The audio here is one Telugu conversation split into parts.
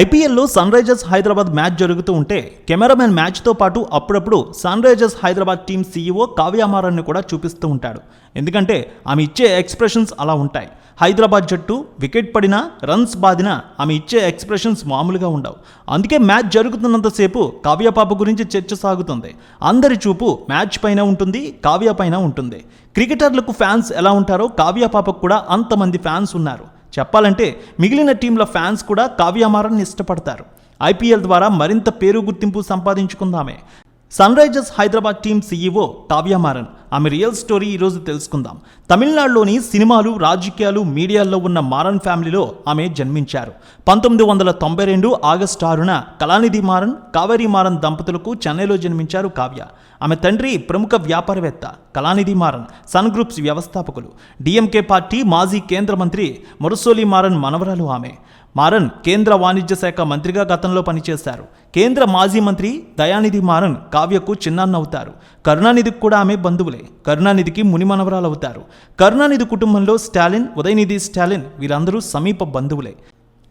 ఐపీఎల్లో సన్ రైజర్స్ హైదరాబాద్ మ్యాచ్ జరుగుతూ ఉంటే కెమెరామెన్ మ్యాచ్తో పాటు అప్పుడప్పుడు Sunrisers Hyderabad team CEO కావ్యామారాన్ని కూడా చూపిస్తూ ఉంటాడు. ఎందుకంటే ఆమె ఇచ్చే ఎక్స్ప్రెషన్స్ అలా ఉంటాయి. హైదరాబాద్ జట్టు వికెట్ పడినా రన్స్ బాదినా ఆమె ఇచ్చే ఎక్స్ప్రెషన్స్ మామూలుగా ఉండవు. అందుకే మ్యాచ్ జరుగుతున్నంతసేపు కావ్య పాప గురించి చర్చ సాగుతుంది. అందరి చూపు మ్యాచ్ పైన ఉంటుంది కావ్య పైన ఉంటుంది. క్రికెటర్లకు ఫ్యాన్స్ ఎలా ఉంటారో కావ్య పాపకు కూడా అంతమంది ఫ్యాన్స్ ఉన్నారు. చెప్పాలంటే మిగిలిన టీంల ఫ్యాన్స్ కూడా కావ్యామారాన్ని ఇష్టపడతారు. ఐపీఎల్ ద్వారా మరింత పేరు గుర్తింపు సంపాదించుకుందామే. Sun Risers Hyderabad team CEO Kavya Maran ఆమె రియల్ స్టోరీ ఈరోజు తెలుసుకుందాం. తమిళనాడులోని సినిమాలు రాజకీయాలు మీడియాల్లో ఉన్న మారన్ ఫ్యామిలీలో ఆమె జన్మించారు. పంతొమ్మిది వందల తొంభై రెండు ఆగస్టు ఆరున కళానిధి మారన్ కావేరి మారన్ దంపతులకు చెన్నైలో జన్మించారు కావ్య. ఆమె తండ్రి ప్రముఖ వ్యాపారవేత్త కళానిధి మారన్ సన్ గ్రూప్స్ వ్యవస్థాపకులు. డిఎంకే పార్టీ మాజీ కేంద్ర మంత్రి మురసోలి మారన్ మనవరాలు ఆమె. మారన్ కేంద్ర వాణిజ్య శాఖ మంత్రిగా గతంలో పనిచేశారు. కేంద్ర మాజీ మంత్రి దయానిధి మారన్ కావ్యకు చిన్నాన్నవుతారు కరుణానిధికి కూడా ఆమె బంధువులే. కరుణానిధికి మునిమనవరాలు అవుతారు కరుణానిధి కుటుంబంలో స్టాలిన్ ఉదయనిధి స్టాలిన్ వీరందరూ సమీప బంధువులే.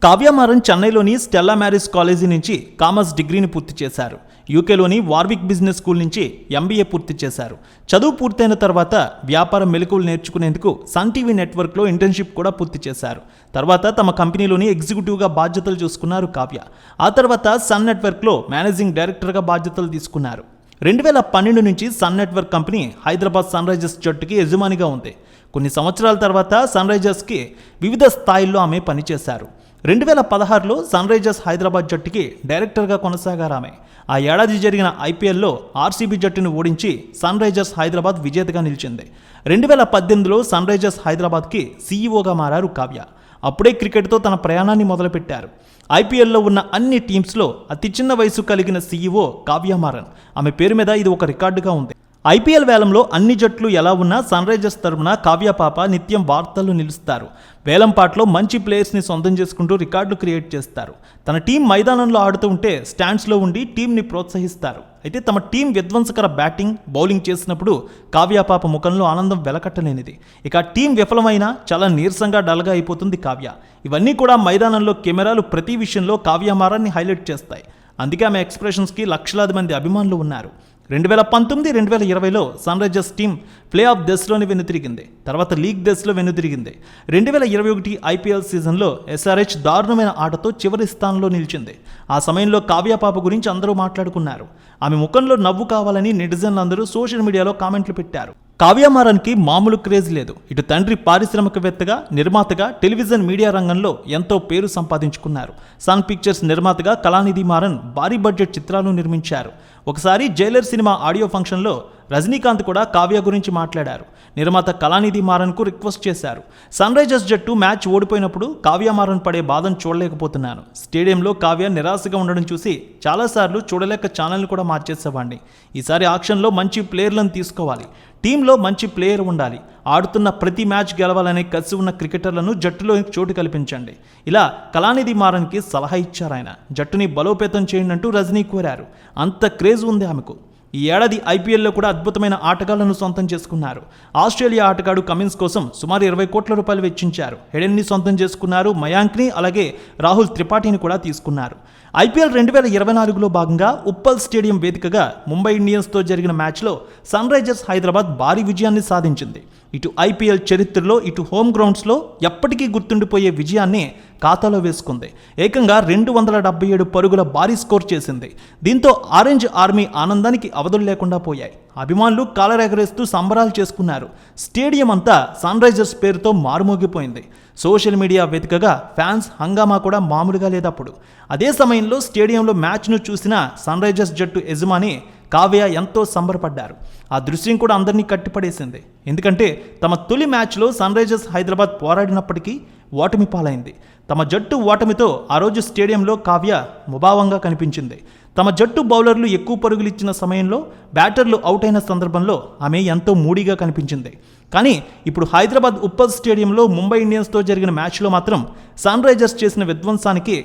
కావ్యమారన్ చెన్నైలోని స్టెల్లా మ్యారేజ్ కాలేజీ నుంచి కామర్స్ డిగ్రీని పూర్తి చేశారు. యూకేలోని వార్విక్ బిజినెస్ స్కూల్ నుంచి ఎంబీఏ పూర్తి చేశారు. చదువు పూర్తయిన తర్వాత వ్యాపార మెలకువలు నేర్చుకునేందుకు సన్ టీవీ నెట్వర్క్లో ఇంటర్న్షిప్ కూడా పూర్తి చేశారు. తర్వాత తమ కంపెనీలోని ఎగ్జిక్యూటివ్గా బాధ్యతలు చూసుకున్నారు కావ్య. ఆ తర్వాత సన్ నెట్వర్క్లో మేనేజింగ్ డైరెక్టర్గా బాధ్యతలు తీసుకున్నారు. రెండు వేల పన్నెండు నుంచి Sun network company Hyderabad Sunrisers జట్టుకి యజమానిగా ఉంది. కొన్ని సంవత్సరాల తర్వాత సన్ రైజర్స్కి వివిధ స్థాయిల్లో ఆమె పనిచేశారు. రెండు వేల పదహారులో సన్ రైజర్స్ హైదరాబాద్ జట్టుకి డైరెక్టర్గా కొనసాగారామె. ఆ ఏడాది జరిగిన ఐపీఎల్లో ఆర్సీబీ జట్టును ఓడించి సన్ రైజర్స్ హైదరాబాద్ విజేతగా నిలిచింది. రెండు వేల పద్దెనిమిదిలో సన్ రైజర్స్ హైదరాబాద్కి సీఈఓగా మారారు కావ్య. అప్పుడే క్రికెట్తో తన ప్రయాణాన్ని మొదలుపెట్టారు. ఐపీఎల్లో ఉన్న అన్ని టీమ్స్లో అతి చిన్న వయసు కలిగిన సీఈఓ కావ్య మారన్. ఆమె పేరు మీద ఇది ఒక రికార్డుగా ఉంది. ఐపీఎల్ వేలంలో అన్ని జట్లు ఎలా ఉన్నా సన్ రైజర్స్ తరపున కావ్యపాప నిత్యం వార్తలు నిలుస్తారు. వేలంపాట్లో మంచి ప్లేయర్స్ని సొంతం చేసుకుంటూ రికార్డులు క్రియేట్ చేస్తారు. తన టీం మైదానంలో ఆడుతూ ఉంటే స్టాండ్స్లో ఉండి టీంని ప్రోత్సహిస్తారు. అయితే తమ టీం విధ్వంసకర బ్యాటింగ్ బౌలింగ్ చేసినప్పుడు కావ్యపాప ముఖంలో ఆనందం వెలకట్టలేనిది. ఇక టీం విఫలమైనా చాలా నీరసంగా డల్గా అయిపోతుంది కావ్య. ఇవన్నీ కూడా మైదానంలో కెమెరాలు ప్రతి విషయంలో కావ్యమారాన్ని హైలైట్ చేస్తాయి. అందుకే ఆమె ఎక్స్ప్రెషన్స్కి లక్షలాది మంది అభిమానులు ఉన్నారు. రెండు వేల పంతొమ్మిది రెండు వేల ఇరవైలో Sunrisers team play off దశలోనే వెనుతిరిగింది తర్వాత లీగ్ దశలో వెనుతిరిగింది రెండు వేల ఇరవై ఒకటి ఐపీఎల్ సీజన్లో ఎస్ఆర్హెచ్ దారుణమైన ఆటతో చివరి స్థానంలో నిలిచింది. ఆ సమయంలో కావ్యపాప గురించి అందరూ మాట్లాడుకున్నారు. ఆమె ముఖంలో నవ్వు కావాలని నెటిజన్లు అందరూ సోషల్ మీడియాలో కామెంట్లు పెట్టారు. కావ్యమారానికి మామూలు క్రేజ్ లేదు. ఇటు తండ్రి పారిశ్రామికవేత్తగా నిర్మాతగా టెలివిజన్ మీడియా రంగంలో ఎంతో పేరు సంపాదించుకున్నారు. సన్ పిక్చర్స్ నిర్మాతగా కళానిధి మారన్ భారీ బడ్జెట్ చిత్రాలు నిర్మించారు. ఒకసారి జైలర్ సినిమా ఆడియో ఫంక్షన్లో రజనీకాంత్ కూడా కావ్య గురించి మాట్లాడారు. నిర్మాత కళానిధి మారన్కు రిక్వెస్ట్ చేశారు. సన్ రైజర్స్ జట్టు మ్యాచ్ ఓడిపోయినప్పుడు కావ్య మారన్ పడే బాధను చూడలేకపోతున్నాను. స్టేడియంలో కావ్య నిరాశగా ఉండడం చూసి చాలాసార్లు చూడలేక ఛానల్ని కూడా మార్చేసేవాడిని ఈసారి ఆక్షన్లో మంచి ప్లేయర్లను తీసుకోవాలి. టీంలో మంచి ప్లేయర్ ఉండాలి. ఆడుతున్న ప్రతి మ్యాచ్ గెలవాలనే కసి ఉన్న క్రికెటర్లను జట్టులో చోటు కల్పించండి. ఇలా కళానిధి మారన్కి సలహా ఇచ్చారు ఆయన జట్టుని బలోపేతం చేయండి అంటూ రజనీ కోరారు. అంత క్రేజ్ ఉంది ఆమెకు. ఈ ఏడాది ఐపీఎల్లో కూడా అద్భుతమైన ఆటగాళ్ళను సొంతం చేసుకున్నారు. ఆస్ట్రేలియా ఆటగాడు కమిన్స్ కోసం సుమారు ఇరవై కోట్ల రూపాయలు వెచ్చించారు. హెడెన్ని సొంతం చేసుకున్నారు మయాంక్ని అలాగే రాహుల్ త్రిపాఠిని కూడా తీసుకున్నారు. ఐపీఎల్ రెండు వేల ఇరవై నాలుగులో భాగంగా ఉప్పల్ స్టేడియం వేదికగా ముంబై ఇండియన్స్తో జరిగిన మ్యాచ్లో సన్ రైజర్స్ హైదరాబాద్ భారీ విజయాన్ని సాధించింది. ఇటు ఐపీఎల్ చరిత్రలో ఇటు హోమ్ గ్రౌండ్స్లో ఎప్పటికీ గుర్తుండిపోయే విజయాన్ని ఖాతాలో వేసుకుంది. ఏకంగా రెండు వందల డెబ్బై ఏడు పరుగుల భారీ స్కోర్ చేసింది. దీంతో ఆరెంజ్ ఆర్మీ ఆనందానికి అవధులు లేకుండా పోయాయి. అభిమానులు కాలరెగరేస్తూ సంబరాలు చేసుకున్నారు. స్టేడియం అంతా సన్ రైజర్స్ పేరుతో మారుమోగిపోయింది. సోషల్ మీడియా వెతుకగా ఫ్యాన్స్ హంగామా కూడా మామూలుగా లేదప్పుడు. అదే సమయంలో స్టేడియంలో మ్యాచ్ను చూసిన సన్ రైజర్స్ జట్టు యజమాని కావ్య ఎంతో సంబరపడ్డారు. ఆ దృశ్యం కూడా అందరినీ కట్టిపడేసింది. ఎందుకంటే తమ తొలి మ్యాచ్లో సన్ రైజర్స్ హైదరాబాద్ పోరాడినప్పటికీ ఓటమి పాలైంది. తమ జట్టు ఓటమితో ఆ రోజు స్టేడియంలో కావ్య ముభావంగా కనిపించింది. తమ జట్టు బౌలర్లు ఎక్కువ పరుగులు ఇచ్చిన సమయంలో బ్యాటర్లు అవుట్ అయిన సందర్భంలో ఆమె ఎంతో మూడీగా కనిపించింది. కానీ ఇప్పుడు హైదరాబాద్ ఉప్పల్ స్టేడియంలో ముంబై ఇండియన్స్తో జరిగిన మ్యాచ్లో మాత్రం సన్ రైజర్స్ చేసిన విధ్వంసానికి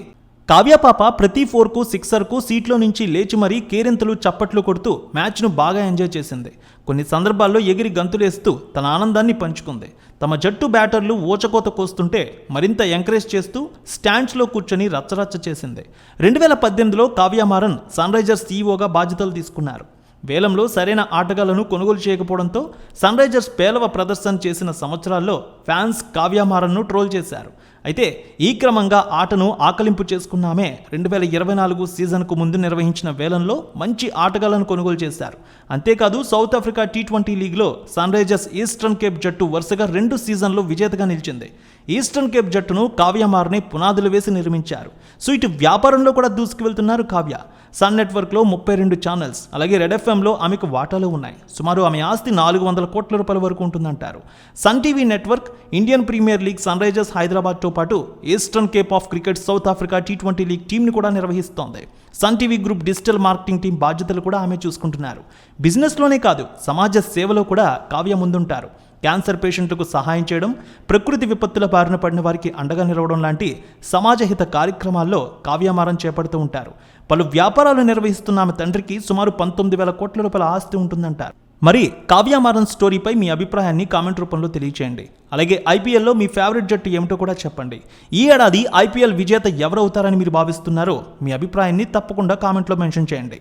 కావ్యపాప ప్రతి ఫోర్కు సిక్సర్కు సీట్లో నుంచి లేచి మరీ కేరింతలు చప్పట్లు కొడుతూ మ్యాచ్ను బాగా ఎంజాయ్ చేసింది. కొన్ని సందర్భాల్లో ఎగిరి గంతులేస్తూ తన ఆనందాన్ని పంచుకుంది. తమ జట్టు బ్యాటర్లు ఊచకోత కోస్తుంటే మరింత ఎంకరేజ్ చేస్తూ స్టాండ్స్లో కూర్చొని రచ్చరచ్చ చేసింది. రెండు వేల పద్దెనిమిదిలో కావ్యమారన్ సన్ రైజర్స్ సీఈఓగా బాధ్యతలు తీసుకున్నారు. వేలంలో సరైన ఆటగాళ్ళను కొనుగోలు చేయకపోవడంతో సన్ రైజర్స్ పేలవ ప్రదర్శన చేసిన సంవత్సరాల్లో ఫ్యాన్స్ కావ్యమారన్ను ట్రోల్ చేశారు. అయితే ఈ క్రమంగా ఆటను ఆకలింపు చేసుకున్నామే. రెండు వేల ఇరవై నాలుగు సీజన్కు ముందు నిర్వహించిన వేలంలో మంచి ఆటగాళ్ళను కొనుగోలు చేశారు. అంతేకాదు సౌత్ ఆఫ్రికా టీ ట్వంటీ లీగ్లో సన్ రైజర్స్ ఈస్టర్న్ కేప్ జట్టు వరుసగా రెండు సీజన్లు విజేతగా నిలిచింది. ఈస్టర్న్ కేప్ జట్టును కావ్యమార్ని పునాదులు వేసి నిర్మించారు. సో ఇటు వ్యాపారంలో కూడా దూసుకు వెళ్తున్నారు కావ్య. సన్ నెట్వర్క్లో ముప్పై రెండు ఛానల్స్ అలాగే రెడ్ ఎఫ్ఎంలో ఆమెకు వాటాలు ఉన్నాయి. సుమారు ఆమె ఆస్తి నాలుగు వందల కోట్ల రూపాయల వరకు ఉంటుందంటారు. Sun TV network Indian Premier League Sunrisers హైదరాబాద్తో పాటు Eastern Cape of cricket South Africa T twenty league టీంని కూడా నిర్వహిస్తోంది. Sun TV group digital marketing team బాధ్యతలు కూడా ఆమె చూసుకుంటున్నారు. బిజినెస్లోనే కాదు సమాజ సేవలో కూడా కావ్య ముందుంటారు. క్యాన్సర్ పేషెంట్లకు సహాయం చేయడం ప్రకృతి విపత్తుల బారిన పడిన వారికి అండగా నిలవడం లాంటి సమాజహిత కార్యక్రమాల్లో కావ్యామారం చేపడుతూ ఉంటారు. పలు వ్యాపారాలు నిర్వహిస్తున్న ఆమె తండ్రికి సుమారు పంతొమ్మిది వేల కోట్ల రూపాయల ఆస్తి ఉంటుందంటారు. మరి కావ్యమారన్ స్టోరీపై మీ అభిప్రాయాన్ని కామెంట్ రూపంలో తెలియచేయండి. అలాగే ఐపీఎల్లో మీ ఫేవరెట్ జట్టు ఏమిటో కూడా చెప్పండి. ఈ ఏడాది ఐపీఎల్ విజేత ఎవరవుతారని మీరు భావిస్తున్నారో మీ అభిప్రాయాన్ని తప్పకుండా కామెంట్లో మెన్షన్ చేయండి.